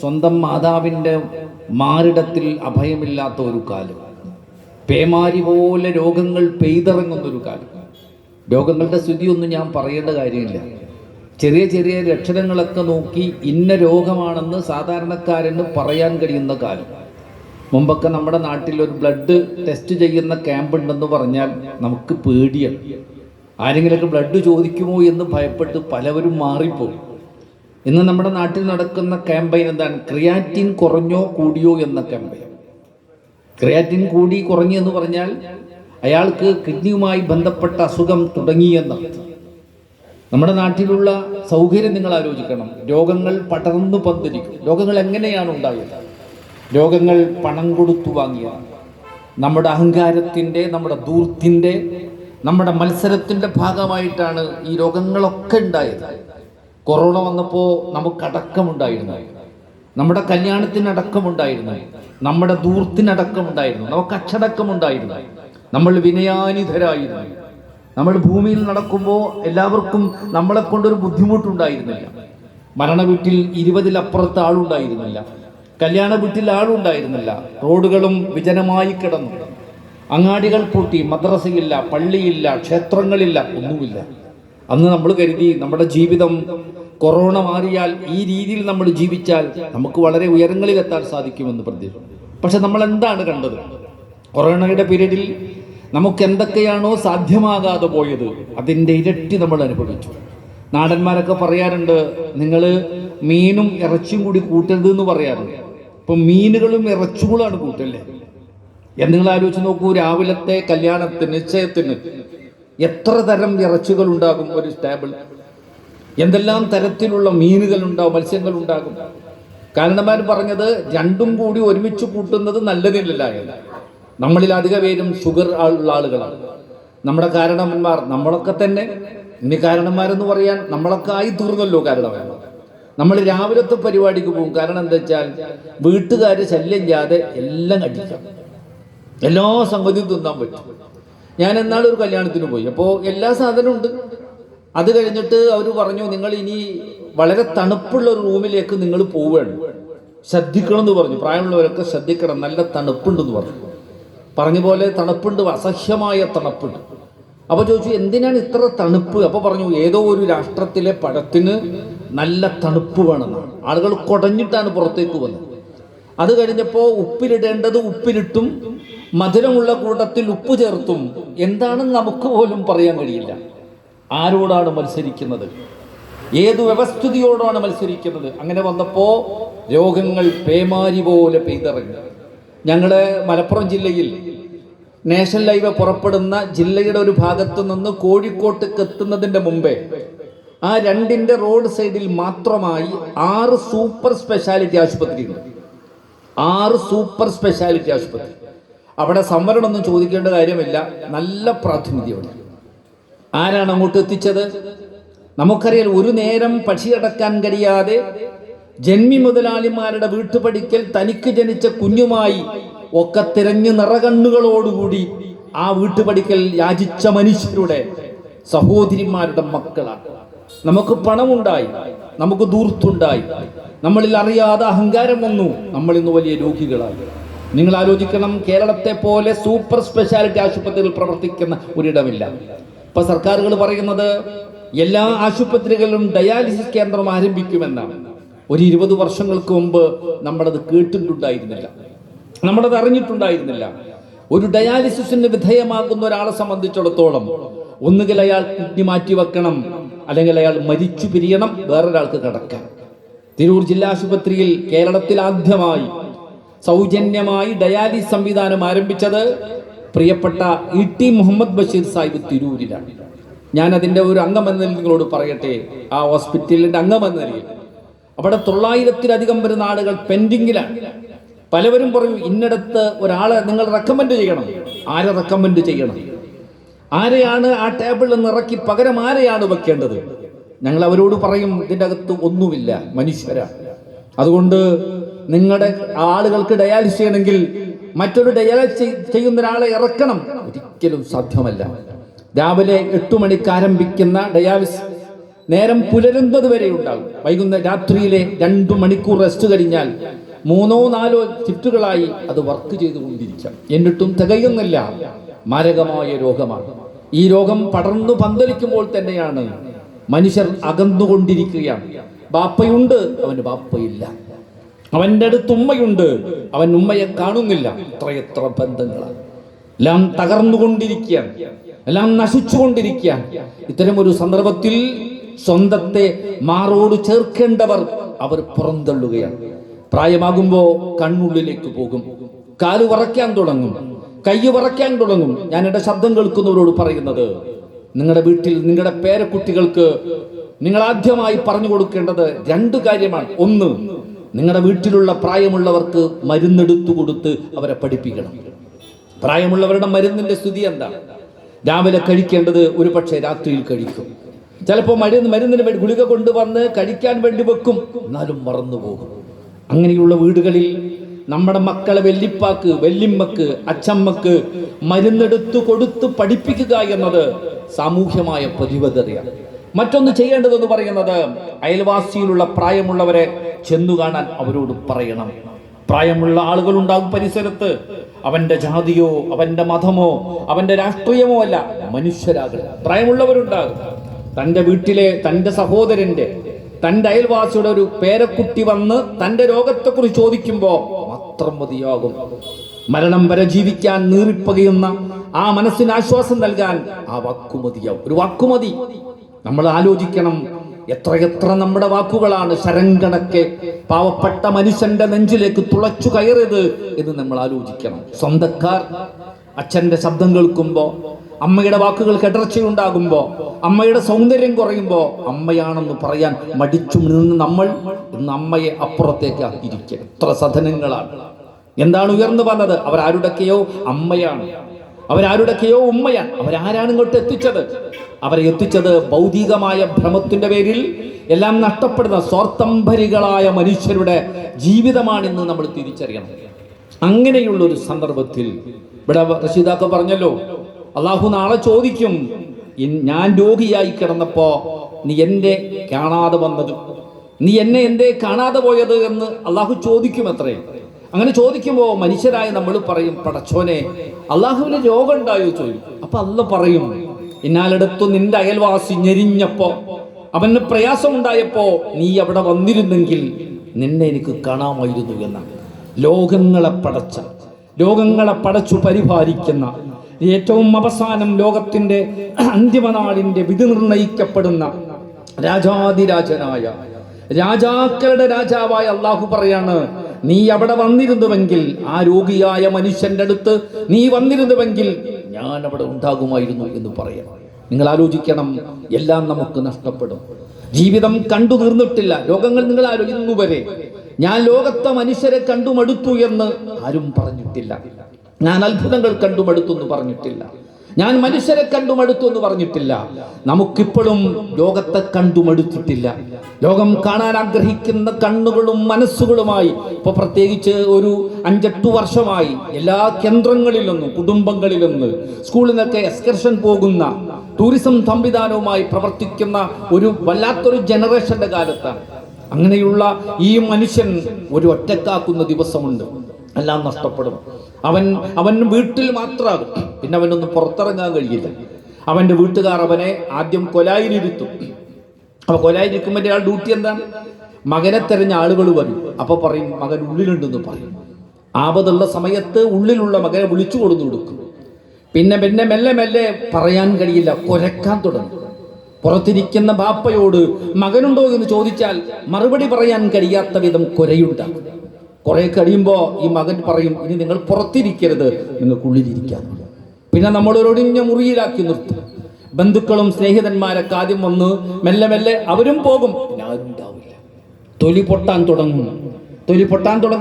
സ്വന്തം മാതാവിന്റെ മാറിടത്തിൽ അഭയമില്ലാത്ത ഒരു കാലം. പേമാരി പോലെ രോഗങ്ങൾ പെയ്തിറങ്ങുന്ന ഒരു കാലം. രോഗങ്ങളുടെ സ്ഥിതിയൊന്നും ഞാൻ പറയേണ്ട കാര്യമില്ല. ചെറിയ ചെറിയ ലക്ഷണങ്ങളൊക്കെ നോക്കി ഇന്ന രോഗമാണെന്ന് സാധാരണക്കാരന് പറയാൻ കഴിയുന്ന കാലം. മുമ്പൊക്കെ നമ്മുടെ നാട്ടിൽ ഒരു ബ്ലഡ് ടെസ്റ്റ് ചെയ്യുന്ന ക്യാമ്പ് ഉണ്ടെന്ന് പറഞ്ഞാൽ നമുക്ക് പേടിയാണ്. ആരെങ്കിലൊക്കെ ബ്ലഡ് ചോദിക്കുമോ എന്ന് ഭയപ്പെട്ട് പലവരും മാറിപ്പോയി ഇന്ന് നമ്മുടെ നാട്ടിൽ നടക്കുന്ന ക്യാമ്പയിൻ എന്താണ്? ക്രിയാറ്റിൻ കുറഞ്ഞോ കൂടിയോ എന്ന ക്യാമ്പയിൻ ക്രിയാറ്റിൻ കൂടി കുറഞ്ഞു എന്ന് പറഞ്ഞാൽ അയാൾക്ക് കിഡ്നിയുമായി ബന്ധപ്പെട്ട അസുഖം തുടങ്ങി എന്നർത്ഥം. നമ്മുടെ നാട്ടിലുള്ള സൗകര്യം നിങ്ങൾ ആലോചിക്കണം. രോഗങ്ങൾ പടർന്നു പന്തിരിക്കും രോഗങ്ങൾ എങ്ങനെയാണ് ഉണ്ടായത്? രോഗങ്ങൾ പണം കൊടുത്തു വാങ്ങിയ നമ്മുടെ അഹങ്കാരത്തിന്റെ നമ്മുടെ ദൂർത്തിന്റെ നമ്മുടെ മത്സരത്തിന്റെ ഭാഗമായിട്ടാണ് ഈ രോഗങ്ങളൊക്കെ ഉണ്ടായത്. കൊറോണ വന്നപ്പോൾ നമുക്കടക്കമുണ്ടായിരുന്നു നമ്മുടെ കല്യാണത്തിനടക്കമുണ്ടായിരുന്നു. നമ്മുടെ ദൂർത്തിനടക്കമുണ്ടായിരുന്നു. നമുക്ക് അച്ചടക്കമുണ്ടായിരുന്നു. നമ്മൾ വിനയാനിധരായിരുന്നു നമ്മൾ ഭൂമിയിൽ നടക്കുമ്പോൾ എല്ലാവർക്കും നമ്മളെ കൊണ്ടൊരു ബുദ്ധിമുട്ടുണ്ടായിരുന്നില്ല. മരണ വീട്ടിൽ ഇരുപതിലപ്പുറത്ത് ആളുണ്ടായിരുന്നില്ല. കല്യാണ വീട്ടിൽ ആളുണ്ടായിരുന്നില്ല. റോഡുകളും വിജനമായി കിടന്നു. അങ്ങാടികൾ പൂട്ടി. മദ്രസയില്ല പള്ളിയില്ല ക്ഷേത്രങ്ങളില്ല ഒന്നുമില്ല. അന്ന് നമ്മൾ കരുതി നമ്മുടെ ജീവിതം കൊറോണ മാറിയാൽ ഈ രീതിയിൽ നമ്മൾ ജീവിച്ചാൽ നമുക്ക് വളരെ ഉയരങ്ങളിൽ എത്താൻ സാധിക്കുമെന്ന് പ്രതീക്ഷ. പക്ഷെ നമ്മൾ എന്താണ് കണ്ടത്? കൊറോണയുടെ പീരീഡിൽ നമുക്ക് എന്തൊക്കെയാണോ സാധ്യമാകാതെ പോയത് അതിന്റെ ഇരട്ടി നമ്മൾ അനുഭവിച്ചു. നാടന്മാരൊക്കെ പറയാറുണ്ട് നിങ്ങൾ മീനും ഇറച്ചിയും കൂടി കൂട്ടരുത് എന്ന് പറയാറുണ്ട്. ഇപ്പം മീനുകളും ഇറച്ചുകളാണ് കൂട്ടല്ലേ നിങ്ങൾ ആലോചിച്ച് നോക്കൂ രാവിലത്തെ കല്യാണത്തിന് നിശ്ചയത്തിന് എത്ര തരം ഇറച്ചികൾ ഉണ്ടാകും ഒരു ടേബിൾ എന്തെല്ലാം തരത്തിലുള്ള മീനുകൾ ഉണ്ടാവും മത്സ്യങ്ങൾ ഉണ്ടാകും കാരണന്മാർ പറഞ്ഞത് രണ്ടും കൂടി ഒരുമിച്ച് കൂട്ടുന്നത് നല്ലതില്ല നമ്മളിൽ അധിക പേരും ഷുഗർ ഉള്ള ആളുകളാണ്. നമ്മുടെ കാരണവന്മാർ നമ്മളൊക്കെ തന്നെ. ഇനി കാരണന്മാരെന്ന് പറയാൻ നമ്മളൊക്കെ ആയി തീർന്നല്ലോ കാരണവന്മാർ. നമ്മൾ രാവിലത്തെ പരിപാടിക്ക് പോകും. കാരണം എന്താ വെച്ചാൽ വീട്ടുകാർ ശല്യം ചെയ്യാതെ എല്ലാം കഴിക്കാം എല്ലാ സംഗതിയും തിന്നാൻ പറ്റും. ഞാൻ എന്നാൾ ഒരു കല്യാണത്തിന് പോയി. അപ്പോൾ എല്ലാ സാധനവും ഉണ്ട്. അത് കഴിഞ്ഞിട്ട് അവർ പറഞ്ഞു നിങ്ങൾ ഇനി വളരെ തണുപ്പുള്ള ഒരു റൂമിലേക്ക് നിങ്ങൾ പോവുകയാണ്. ശ്രദ്ധിക്കണം എന്ന് പറഞ്ഞു. പ്രായമുള്ളവരൊക്കെ ശ്രദ്ധിക്കണം. നല്ല തണുപ്പുണ്ടെന്ന് പറഞ്ഞു. പറഞ്ഞ പോലെ തണുപ്പുണ്ട്. അസഹ്യമായ തണുപ്പുണ്ട്. അപ്പോൾ ചോദിച്ചു എന്തിനാണ് ഇത്ര തണുപ്പ്? അപ്പോൾ പറഞ്ഞു ഏതോ ഒരു രാഷ്ട്രത്തിലെ പഴത്തിന് നല്ല തണുപ്പ് വേണമെന്നാണ്. ആളുകൾ കുടഞ്ഞിട്ടാണ് പുറത്തേക്ക് വന്നത് അത് കഴിഞ്ഞപ്പോൾ ഉപ്പിലിടേണ്ടത് ഉപ്പിലിട്ടും മധുരമുള്ള കൂട്ടത്തിൽ ഉപ്പ് ചേർത്തും എന്താണെന്ന് നമുക്ക് പോലും പറയാൻ കഴിയില്ല. ആരോടാണ് മത്സരിക്കുന്നത്? ഏത് വ്യവസ്ഥിതിയോടാണ് മത്സരിക്കുന്നത്? അങ്ങനെ വന്നപ്പോൾ രോഗങ്ങൾ പേമാരി പോലെ പെയ്തിറങ്ങി ഞങ്ങൾ മലപ്പുറം ജില്ലയിൽ നാഷണൽ ഹൈവേ പുറപ്പെടുന്ന ജില്ലയുടെ ഒരു ഭാഗത്ത് നിന്ന് കോഴിക്കോട്ടേക്ക് എത്തുന്നതിന്റെ മുമ്പേ ആ രണ്ടിന്റെ റോഡ് സൈഡിൽ മാത്രമായി ആറ് സൂപ്പർ സ്പെഷ്യാലിറ്റി ആശുപത്രി ഉണ്ട് ആറ് സൂപ്പർ സ്പെഷ്യാലിറ്റി ആശുപത്രി. അവിടെ സംവരണമൊന്നും ചോദിക്കേണ്ട കാര്യമില്ല. നല്ല പ്രാതിനിധ്യമാണ് ആരാണ് അങ്ങോട്ട് എത്തിച്ചത്? നമുക്കറിയാം ഒരു നേരം പക്ഷി അടക്കാൻ കഴിയാതെ ജന്മി മുതലാളിമാരുടെ വീട്ടുപടിക്കൽ തനിക്ക് ജനിച്ച കുഞ്ഞുമായി ഒക്കെ തിരഞ്ഞു നിറകണ്ണുകളോടുകൂടി ആ വീട്ടുപടിക്കൽ യാചിച്ച മനുഷ്യരുടെ സഹോദരിമാരുടെ മക്കളാണ്. നമുക്ക് പണമുണ്ടായി നമുക്ക് ദൂർത്തുണ്ടായി നമ്മളിൽ അറിയാതെ അഹങ്കാരം വന്നു നമ്മൾ ഇന്ന് വലിയ രോഗികളായി. നിങ്ങൾ ആലോചിക്കണം കേരളത്തെ പോലെ സൂപ്പർ സ്പെഷ്യാലിറ്റി ആശുപത്രികൾ പ്രവർത്തിക്കുന്ന ഒരിടമില്ല. ഇപ്പൊ സർക്കാരുകൾ പറയുന്നത് എല്ലാ ആശുപത്രികളിലും ഡയാലിസിസ് കേന്ദ്രം ആരംഭിക്കുമെന്നാണ്. ഒരു ഇരുപത് വർഷങ്ങൾക്ക് മുമ്പ് നമ്മളത് കേട്ടിട്ടുണ്ടായിരുന്നില്ല. നമ്മളത് അറിഞ്ഞിട്ടുണ്ടായിരുന്നില്ല. ഒരു ഡയാലിസിസിന് വിധേയമാകുന്ന ഒരാളെ സംബന്ധിച്ചിടത്തോളം ഒന്നുകിൽ അയാൾ കിഡ്നി മാറ്റി വെക്കണം അല്ലെങ്കിൽ അയാൾ മരിച്ചു പിരിയണം വേറൊരാൾക്ക് കിടക്കാം. തിരൂർ ജില്ലാ ആശുപത്രിയിൽ കേരളത്തിൽ ആദ്യമായി സൗജന്യമായി ഡയാലിസ് സംവിധാനം ആരംഭിച്ചത് പ്രിയപ്പെട്ട ഇ ടി മുഹമ്മദ് ബഷീർ സാഹിബ് തിരൂരിലാണ്. ഞാൻ അതിന്റെ ഒരു അംഗമെന്ന നിലയിൽ നിങ്ങളോട് പറയട്ടെ. ആ ഹോസ്പിറ്റലിന്റെ അംഗമെന്ന നിലയിൽ. അവിടെ തൊള്ളായിരത്തിലധികം വരുന്ന ആളുകൾ പെൻഡിങ്ങിലാണ്. പലവരും പറയും ഇന്നിടത്ത് ഒരാളെ നിങ്ങൾ റെക്കമെൻഡ് ചെയ്യണം. ആരെ റെക്കമെൻഡ് ചെയ്യണം? ആരെയാണ് ആ ടേബിളിൽ നിന്ന് ഇറക്കി പകരം ആരെയാണ് വെക്കേണ്ടത്? ഞങ്ങൾ അവരോട് പറയും ഇതിന്റെ അകത്ത് ഒന്നുമില്ല മനുഷ്യരാണ് അതുകൊണ്ട് നിങ്ങളുടെ ആളുകൾക്ക് ഡയാലിസ് ചെയ്യണമെങ്കിൽ മറ്റൊരു ഡയാലിസ് ചെയ്യുന്ന ഒരാളെ ഇറക്കണം. ഒരിക്കലും സാധ്യമല്ല. രാവിലെ എട്ടു മണിക്ക് ആരംഭിക്കുന്ന ഡയാലിസ് നേരം പുലരുന്നത് വരെ ഉണ്ടാകും. വൈകുന്നേരം രാത്രിയിലെ രണ്ടു മണിക്കൂർ റെസ്റ്റ് കഴിഞ്ഞാൽ മൂന്നോ നാലോ ചിറ്റുകളായി അത് വർക്ക് ചെയ്തുകൊണ്ടിരിക്കാം. എന്നിട്ടും തികയുന്നില്ല. മാരകമായ രോഗമാണ്. ഈ രോഗം പടർന്നു പന്തലിക്കുമ്പോൾ തന്നെയാണ് മനുഷ്യർ അകന്നുകൊണ്ടിരിക്കുകയാണ്. ബാപ്പയുണ്ട് അവന് ബാപ്പയില്ല. അവന്റെ അടുത്ത് ഉമ്മയുണ്ട്. അവൻ ഉമ്മയെ കാണുന്നില്ല. എത്രയെത്ര ബന്ധങ്ങളാണ് എല്ലാം തകർന്നുകൊണ്ടിരിക്കുകയാണ് എല്ലാം നശിച്ചുകൊണ്ടിരിക്കുകയാണ് ഇത്തരം ഒരു സന്ദർഭത്തിൽ സ്വന്തത്തെ മാറോട് ചേർക്കേണ്ടവർ അവർ പുറന്തള്ളുകയാണ്. പ്രായമാകുമ്പോൾ കണ്ണുള്ളിലേക്ക് പോകും. കാൽ വറയ്ക്കാൻ തുടങ്ങും. കൈ വറയ്ക്കാൻ തുടങ്ങും. ഞാൻ എന്റെ ശബ്ദം കേൾക്കുന്നവരോട് പറയുന്നത് നിങ്ങളുടെ വീട്ടിൽ നിങ്ങളുടെ പേരക്കുട്ടികൾക്ക് നിങ്ങൾ ആദ്യമായി പറഞ്ഞു കൊടുക്കേണ്ടത് രണ്ട് കാര്യമാണ്. ഒന്ന് നിങ്ങളുടെ വീട്ടിലുള്ള പ്രായമുള്ളവർക്ക് മരുന്നെടുത്തു കൊടുത്ത് അവരെ പഠിപ്പിക്കണം. പ്രായമുള്ളവരുടെ മരുന്നിന്റെ സ്ഥിതി എന്താണ് രാവിലെ കഴിക്കേണ്ടത് ഒരു പക്ഷേ രാത്രിയിൽ കഴിക്കും. ചിലപ്പോൾ മരുന്ന് മരുന്നിന് വേണ്ടി ഗുളിക കൊണ്ടുവന്ന് കഴിക്കാൻ വേണ്ടി വെക്കും എന്നാലും മറന്നു പോകും. അങ്ങനെയുള്ള വീടുകളിൽ നമ്മുടെ മക്കളെ വെല്ലിപ്പാക്ക് വെല്ലിമ്മക്ക് അച്ചമ്മക്ക് മരുന്നെടുത്തു കൊടുത്ത് പഠിപ്പിക്കുക എന്നത് സാമൂഹ്യമായ പ്രതിബദ്ധതയാണ്. മറ്റൊന്ന് ചെയ്യേണ്ടതെന്ന് പറയുന്നത് അയൽവാസിയിലുള്ള പ്രായമുള്ളവരെ ചെന്നു കാണാൻ അവരോട് പറയണം. പ്രായമുള്ള ആളുകൾ ഉണ്ടാകും പരിസരത്ത്. അവന്റെ ജാതിയോ അവന്റെ മതമോ അവന്റെ രാഷ്ട്രീയമോ അല്ല മനുഷ്യരാകണം. പ്രായമുള്ളവരുണ്ടാകും. തന്റെ വീട്ടിലെ തന്റെ സഹോദരന്റെ തന്റെ അയൽവാസിയുടെ ഒരു പേരക്കുട്ടി വന്ന് തന്റെ രോഗത്തെക്കുറിച്ച് ചോദിക്കുമ്പോൾ മാത്രം മതിയാകും. മരണം വരെ ജീവിക്കാൻ നീറിപ്പകയുന്ന ആ മനസ്സിന് ആശ്വാസം നൽകാൻ ആ വാക്കുമതിയാവും ഒരു വാക്കുമതി നമ്മൾ ആലോചിക്കണം എത്രയെത്ര നമ്മുടെ വാക്കുകളാണ് ശരങ്കണക്കെ പാവപ്പെട്ട മനുഷ്യന്റെ നെഞ്ചിലേക്ക് തുളച്ചു കയറിയത് എന്ന് നമ്മൾ ആലോചിക്കണം. സ്വന്തക്കാർ അച്ഛന്റെ ശബ്ദം കേൾക്കുമ്പോ അമ്മയുടെ വാക്കുകൾ കെടർച്ചയുണ്ടാകുമ്പോ അമ്മയുടെ സൗന്ദര്യം കുറയുമ്പോ അമ്മയാണെന്ന് പറയാൻ മടിച്ചു നിന്ന് നമ്മൾ ഇന്ന് അമ്മയെ അപ്പുറത്തേക്ക് ആക്കിയിരിക്കുക. എത്ര സധനങ്ങളാണ്. എന്താണ് ഉയർന്നു വന്നത്? അവരാരുടെയൊക്കെയോ അമ്മയാണ്. അവരാരുടെയൊക്കെയോ ഉമ്മയാണ് അവരാരാണ് ഇങ്ങോട്ട് എത്തിച്ചത്? അവരെ എത്തിച്ചത് ഭൗതികമായ ഭ്രമത്തിന്റെ പേരിൽ എല്ലാം നഷ്ടപ്പെടുന്ന സ്വാർത്ഥംഭരികളായ മനുഷ്യരുടെ ജീവിതമാണെന്ന് നമ്മൾ തിരിച്ചറിയണം. അങ്ങനെയുള്ള ഒരു സന്ദർഭത്തിൽ ഇവിടെ റഷീദാക്ക പറഞ്ഞല്ലോ അള്ളാഹു നാളെ ചോദിക്കും ഞാൻ രോഗിയായി കിടന്നപ്പോ നീ എന്നെ കാണാതെ വന്നത്? നീ എന്നെ എന്തേ കാണാതെ പോയത്? എന്ന് അള്ളാഹു ചോദിക്കും അത്രേ അങ്ങനെ ചോദിക്കുമ്പോൾ മനുഷ്യരായ നമ്മൾ പറയും പടച്ചോനെ അള്ളാഹുവിന് രോഗം ഉണ്ടായോ ചോദിക്കും. അപ്പൊ അല്ല പറയും ഇന്നാലടുത്തു നിന്റെ അയൽവാസി ഞെരിഞ്ഞപ്പോ അവന് പ്രയാസമുണ്ടായപ്പോ നീ അവിടെ വന്നിരുന്നെങ്കിൽ നിന്നെ എനിക്ക് കാണാമായിരുന്നു എന്നാണ് ലോകങ്ങളെ പടച്ച ലോകങ്ങളെ പടച്ചു പരിപാലിക്കുന്ന ഏറ്റവും അവസാനം ലോകത്തിന്റെ അന്തിമനാളിന്റെ വിധി നിർണയിക്കപ്പെടുന്ന രാജാതിരാജനായ രാജാക്കളുടെ രാജാവായ അള്ളാഹു പറയാണ് നീ അവിടെ വന്നിരുന്നുവെങ്കിൽ ആ രോഗിയായ മനുഷ്യന്റെ അടുത്ത് നീ വന്നിരുന്നുവെങ്കിൽ ഞാൻ അവിടെ ഉണ്ടാകുമായിരുന്നു എന്ന് പറയണം. നിങ്ങൾ ആലോചിക്കണം എല്ലാം നമുക്ക് നഷ്ടപ്പെടും. ജീവിതം കണ്ടു തീർന്നിട്ടില്ല. രോഗങ്ങൾ നിങ്ങൾ ആലോചിക്കുന്നു വരെ. ഞാൻ ലോകത്തെ മനുഷ്യരെ കണ്ടുമടുത്തു എന്ന് ആരും പറഞ്ഞിട്ടില്ല. ഞാൻ അത്ഭുതങ്ങൾ കണ്ടുമടുത്തു എന്ന് പറഞ്ഞിട്ടില്ല. ഞാൻ മനുഷ്യരെ കണ്ടു മടുത്തു എന്ന് പറഞ്ഞിട്ടില്ല. നമുക്കിപ്പോഴും ലോകത്തെ കണ്ടു മടുത്തിട്ടില്ല ലോകം കാണാൻ ആഗ്രഹിക്കുന്ന കണ്ണുകളും മനസ്സുകളുമായി ഇപ്പൊ പ്രത്യേകിച്ച് ഒരു അഞ്ചെട്ടു വർഷമായി എല്ലാ കേന്ദ്രങ്ങളിൽ നിന്നും കുടുംബങ്ങളിൽ സ്കൂളിൽ നിന്നൊക്കെ എക്സ്കർഷൻ പോകുന്ന ടൂറിസം സംവിധാനവുമായി പ്രവർത്തിക്കുന്ന ഒരു വല്ലാത്തൊരു ജനറേഷന്റെ കാലത്താണ്. അങ്ങനെയുള്ള ഈ മനുഷ്യൻ ഒരു ഒറ്റക്കാക്കുന്ന ദിവസമുണ്ട്. എല്ലാം നഷ്ടപ്പെടും. അവൻ അവൻ വീട്ടിൽ മാത്രമാകും പിന്നെ അവനൊന്നും പുറത്തിറങ്ങാൻ കഴിയില്ല. അവന്റെ വീട്ടുകാർ അവനെ ആദ്യം കൊലായിലിരുത്തും. അപ്പൊ കൊലായിരിക്കുമ്പോൾ അയാൾ ഡ്യൂട്ടി എന്താണ് മകനെ തെരഞ്ഞ ആളുകൾ വരും. അപ്പൊ പറയും മകൻ ഉള്ളിലുണ്ടെന്ന് പറയും. ആപതുള്ള സമയത്ത് ഉള്ളിലുള്ള മകനെ വിളിച്ചു കൊടുത്തു കൊടുക്കും. പിന്നെ പിന്നെ മെല്ലെ മെല്ലെ പറയാൻ കഴിയില്ല. കുരക്കാൻ തുടങ്ങും. പുറത്തിരിക്കുന്ന ബാപ്പയോട് മകനുണ്ടോ? എന്ന് ചോദിച്ചാൽ മറുപടി പറയാൻ കഴിയാത്ത വിധം കുരയുണ്ടാകും കുറെ കഴിയുമ്പോൾ ഈ മകൻ പറയും ഇനി നിങ്ങൾ പുറത്തിരിക്കരുത് നിങ്ങൾക്കുള്ളിലിരിക്കാം പിന്നെ നമ്മൾ ഒരൊടിഞ്ഞ മുറിയിലാക്കി നിർത്തും. ബന്ധുക്കളും സ്നേഹിതന്മാരൊക്കെ ആദ്യം വന്ന് മെല്ലെ മെല്ലെ അവരും പോകും. തൊലി പൊട്ടാൻ തുടങ്ങും. തൊലി പൊട്ടാൻ തുടങ്ങും.